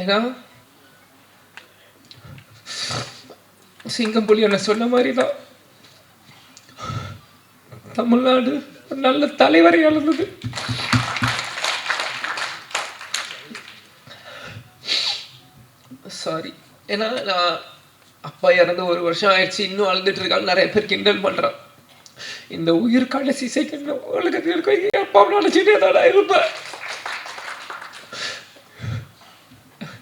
ஏன்னா சிங்கம் புலி என்ன சொன்ன மாதிரி தான் தமிழ்நாடு நல்ல தலைவரை இழந்தது. சாரி ஏன்னா நான் அப்பா இறந்து ஒரு வருஷம் ஆயிடுச்சு இன்னும் அழுதுட்டு இருக்காங்க நிறைய பேர் கிண்டல் பண்றான். இந்த உயிர் கடைசி செகண்ட் உலகத்தில் இருக்க என் அப்பா நினைச்சிட்டே தான் இருப்பேன்?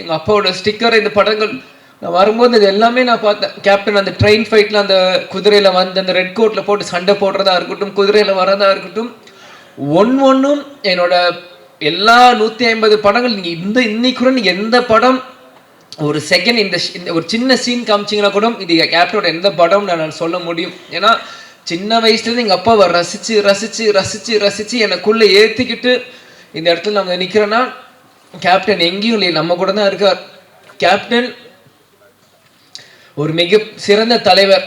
எங்கள் அப்பாவோட ஸ்டிக்கர் இந்த படங்கள். நான் வரும்போது இது எல்லாமே நான் பார்த்தேன். கேப்டன் அந்த ட்ரெயின் ஃபைட்டில் அந்த குதிரையில் வந்து அந்த ரெட் கோட்டில் போட்டு சண்டை போடுறதா இருக்கட்டும் குதிரையில் வரதா இருக்கட்டும் ஒன் ஒன்றும் என்னோட எல்லா நூற்றி ஐம்பது படங்கள் நீங்கள் இந்த இன்னைக்கு நீங்கள் எந்த படம் ஒரு செகண்ட் இந்த இந்த ஒரு சின்ன சீன் காமிச்சிங்கன்னா கூட இது கேப்டனோட எந்த படம் நான் சொல்ல முடியும். ஏன்னா சின்ன வயசுலேருந்து எங்கள் அப்பாவை ரசித்து ரசித்து ரசித்து ரசித்து எனக்குள்ளே ஏற்றிக்கிட்டு இந்த இடத்துல நாங்கள் நிற்கிறேன்னா கேப்டன் எங்கேயும் இல்லை நம்ம கூட தான் இருக்கார். கேப்டன் ஒரு மிக சிறந்த தலைவர்.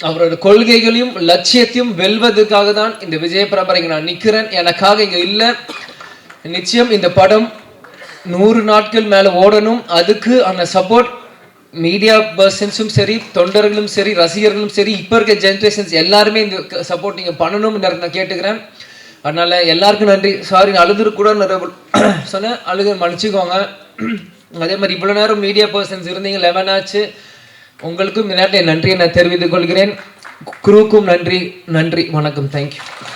அவரோட கொள்கைகளையும் லட்சியத்தையும் வெல்வதற்காக தான் இந்த விஜயபிரபரை நான் நிற்கிறேன் எனக்காக இங்கே இல்லை. நிச்சயம் இந்த படம் நூறு நாட்கள் மேலே ஓடணும். அதுக்கு அந்த சப்போர்ட் மீடியா பர்சன்ஸும் சரி தொண்டர்களும் சரி ரசிகர்களும் சரி இப்போ இருக்க ஜென்ரேஷன்ஸ் எல்லாருமே இந்த சப்போர்ட் நீங்கள் பண்ணணும்னு நான் கேட்டுக்கிறேன். அதனால எல்லாருக்கும் நன்றி. சாரி நான் கூட சொன்னேன். அழுது மன்னிச்சுக்கோங்க. அதே மாதிரி இவ்வளோ நேரம் மீடியா பர்சன்ஸ் இருந்தீங்க லெவன் ஆச்சு. உங்களுக்கும் இந்த நேரத்தில் நன்றியை நான் தெரிவித்துக் கொள்கிறேன். குரூக்கும் நன்றி. நன்றி. வணக்கம். தேங்க்யூ